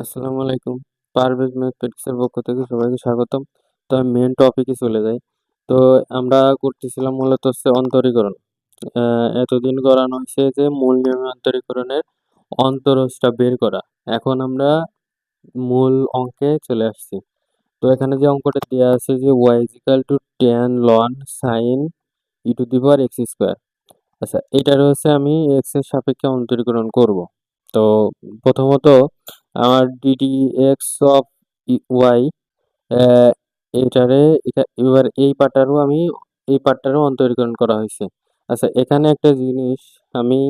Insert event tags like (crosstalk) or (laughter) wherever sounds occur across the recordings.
আসসালামু আলাইকুম। পারভেজ ম্যাথমেটিক্সের পক্ষ থেকে সবাইকে স্বাগতম। তো আমি মেন টপিকে চলে যাই। তো আমরা করতেছিলাম মূলত হচ্ছে অন্তরীকরণ। এতদিন করানো হয়েছে যে মূল নিয়মে অন্তরীকরণের অন্তরজটা বের করা। এখন আমরা মূল অঙ্কে চলে আসছি। তো এখানে যে অঙ্কটা দেওয়া আছে যে Y equal to ten ln sine e to the power x square আচ্ছা এটা রয়েছে আমি এক্সের সাপেক্ষে অন্তরীকরণ করব। তো প্রথমত আমার ডিডি এক্স অফ ওয়াই এটারে এবার এই পার্টটারও আমি, এই পার্টটারও অন্তরীকরণ করা হয়েছে। আচ্ছা এখানে একটা জিনিস আমি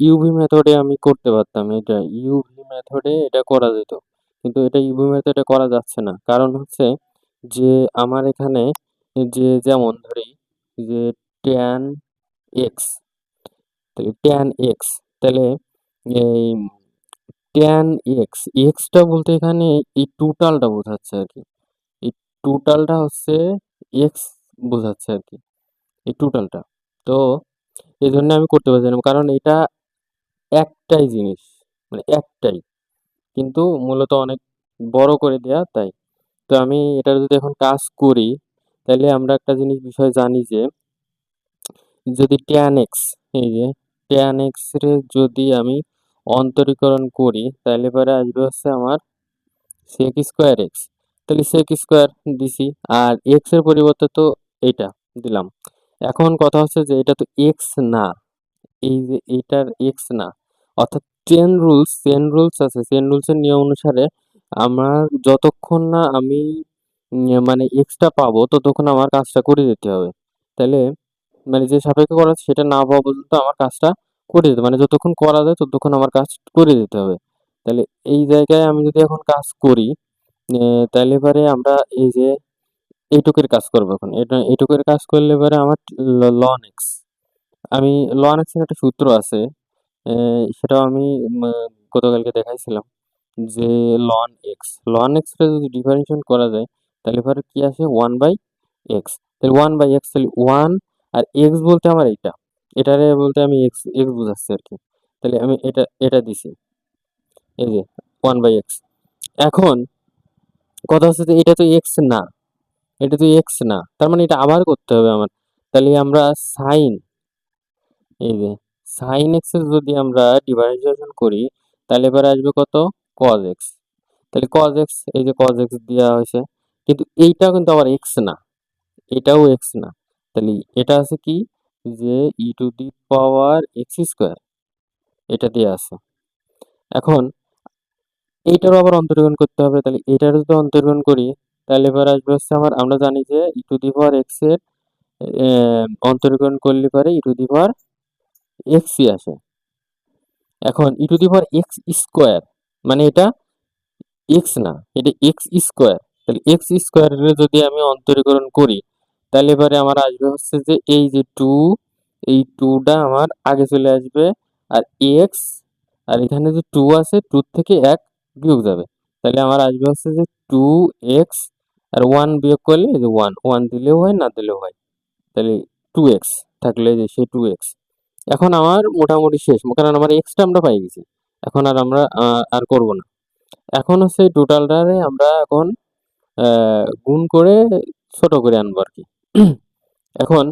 ইউভি মেথডে আমি করতে পারতাম। এটা ইউভি মেথডে এটা করা যেত। কিন্তু এটা ইউভি মেথডে করা যাচ্ছে না। কারণ হচ্ছে যে আমার এখানে যে যেমন ধরি যে ট্যান এক্স ট্যান এক্স তাহলে এই ট্যান এক্স এক্সটা বলতে এখানে এই টোটালটা বোঝাচ্ছে আর কি। এই টোটালটা হচ্ছে এক্স বোঝাচ্ছে আর কি, এই টোটালটা তো এই জন্য আমি করতে পারছিলাম কারণ এটা একটাই জিনিস মানে একটাই। কিন্তু মূলত অনেক বড় করে দেয়া তাই। তো আমি এটা যদি এখন কাজ করি, তাহলে আমরা একটা জিনিস বিষয় জানি যে, যদি ট্যান এক্স এই যে ট্যান এক্স যদি আমি অন্তরীকরণ করি তাহলে পরে আসবে হচ্ছে আমার সেক স্কোয়ার এক্স তাহলে সেক স্কোয়ার দিছি আর এক্সের পরিবর্তে তো এইটা দিলাম। এখন কথা হচ্ছে যে এটা তো এক্স না এই যে এইটার এক্স না। অর্থাৎ চেন রুলস চেন রুলস আছে চেন রুলসের নিয়ম অনুসারে আমার যতক্ষণ না আমি উম, মানে এক্সটা পাবো ততক্ষণ আমার কাজটা করে যেতে হবে। তাহলে মানে যে সাপেক্ষে করা সেটা না পাওয়া পর্যন্ত আমার কাজটা করে যেতে মানে যতক্ষণ করা যায় ততক্ষণ আমার কাজ করে যেতে হবে। তাহলে এই জায়গায় আমি যদি এখন কাজ করি তাহলে পরে আমরা এই যে এইটুকের কাজ করব এখন। এটা, এইটুকের কাজ করলে পরে আমার লন এক্স আমি লন এক্সের একটা সূত্র আছে সেটাও আমি গতকালকে দেখাইছিলাম যে লন এক্স লন এক্সটা যদি ডিফারেন্সিয়েট করা যায়, তাহলে পরে কি আসে? ওয়ান বাই এক্স তাহলে ওয়ান বাই এক্স তাহলে ওয়ান আর এক্স বলতে আমার এইটা। এটারে বলতে আমি এক্স এক্স বোঝাচ্ছি আর কি তাহলে আমি এটা এটা দিছি। এই যে ওয়ান বাই এক্স এখন কথা হচ্ছে যে এটা তো এক্স না। এটা তো এক্স না। তার মানে এটা আবার করতে হবে আমার। তাহলে আমরা সাইন এই যে সাইন এক্সের যদি আমরা ডিফারেন্সিয়েশন করি, তাহলে এবার আসবে কত? কজ এক্স তাহলে কজ এক্স এই যে কজ এক্স দেওয়া হয়েছে, কিন্তু এইটাও কিন্তু আবার এক্স না। এটাও এক্স না। তাহলে এটা আছে কি? যে e to the power x square এটা দিয়ে আছে। এখন এইটারও আবার অন্তর্গণ করতে হবে তাহলে এটারও যদি অন্তর্গণ করি তাহলে এবার আসবে হচ্ছে আমার আমরা জানি যে ই টু দি পাওয়ার এক্সের আহ, অন্তর্গণ করলে পারে ই টু দি পাওয়ার এক্সই আসে। এখন e to the power x square মানে এটা এক্স না এটা এক্স স্কোয়ার তাহলে এক্স স্কোয়ারের যদি আমি অন্তরীকরণ করি তাহলে এবারে আমার আসবে হচ্ছে যে এই যে টু এই টুটা আমার আগে চলে আসবে আর এক্স আর এখানে যে টু আছে টু থেকে এক বিয়োগ যাবে। তাহলে আমার আসবে হচ্ছে যে টু এক্স আর ওয়ান বিয়োগ করলে যে ওয়ান ওয়ান দিলেও হয়, না দিলেও হয়। তাহলে টু এক্স থাকলে যে সেই টু এক্স এখন আমার মোটামুটি শেষ, কারণ আমার এক্সটা আমরা পাই গেছি। এখন আর আমরা আর করব না। এখন হচ্ছে টোটালটারে আমরা এখন গুণ করে ছোট করে আনব আর কি। (clears throat) এখন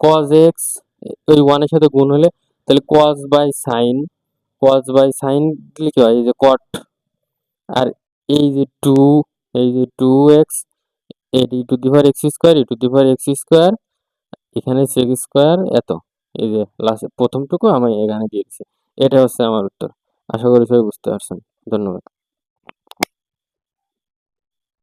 কজ এক্স ওই ওয়ানের সাথে গুণ হলে তাহলে cos by sine cos by sine দিলে কি হয়? এই যে কট আর এই যে টু এই যে টু এক্স এটি to the power x square e to the power x square এখানে সেক্স স্কোয়ার এত। এই যে লাস্ট প্রথমটুকু আমি এখানে দিয়ে দিচ্ছি এটা হচ্ছে আমার উত্তর। আশা করি সবাই বুঝতে পারছেন। ধন্যবাদ।